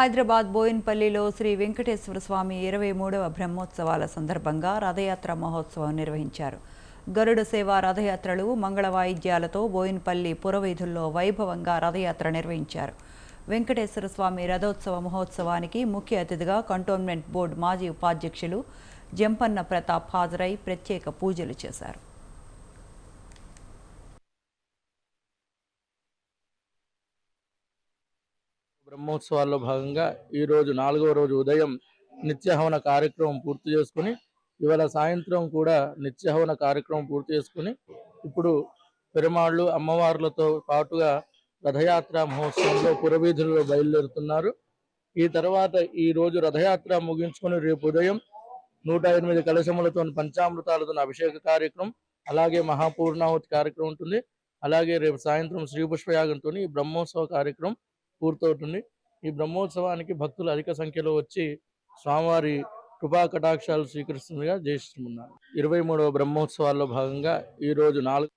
హైదరాబాద్ బోయిన్పల్లిలో శ్రీ వెంకటేశ్వర స్వామి ఇరవై మూడవ బ్రహ్మోత్సవాల సందర్భంగా రథయాత్ర మహోత్సవం నిర్వహించారు. గరుడ సేవ రథయాత్రలు మంగళ వాయిద్యాలతో బోయిన్పల్లి పురవీధుల్లో వైభవంగా రథయాత్ర నిర్వహించారు. వెంకటేశ్వర స్వామి రథోత్సవ మహోత్సవానికి ముఖ్య అతిథిగా కంటోన్మెంట్ బోర్డు మాజీ ఉపాధ్యక్షులు జంపన్న ప్రతాప్ హాజరై ప్రత్యేక పూజలు చేశారు. బ్రహ్మోత్సవాల్లో భాగంగా ఈరోజు నాలుగవ రోజు ఉదయం నిత్యహవన కార్యక్రమం పూర్తి చేసుకుని ఇవాళ సాయంత్రం కూడా నిత్యహవన కార్యక్రమం పూర్తి చేసుకుని ఇప్పుడు పెరుమాళ్ళు అమ్మవార్లతో పాటుగా రథయాత్ర మహోత్సవంలో పురవీధుల్లో బయలుదేరుతున్నారు. ఈ తర్వాత ఈ రోజు రథయాత్ర ముగించుకొని రేపు ఉదయం నూట ఎనిమిది కలశములతో పంచామృతాలతో అభిషేక కార్యక్రమం అలాగే మహాపూర్ణాహుతి కార్యక్రమం ఉంటుంది. అలాగే రేపు సాయంత్రం శ్రీపుష్పయాగంతో ఈ బ్రహ్మోత్సవ కార్యక్రమం పూర్తవుతుంది ఈ బ్రహ్మోత్సవానికి భక్తులు అధిక సంఖ్యలో వచ్చి స్వామివారి కృపా కటాక్షాలు స్వీకరిస్తుండగా జయిస్తున్నారు ఇరవై మూడవ బ్రహ్మోత్సవాల్లో భాగంగా ఈరోజు నాలుగు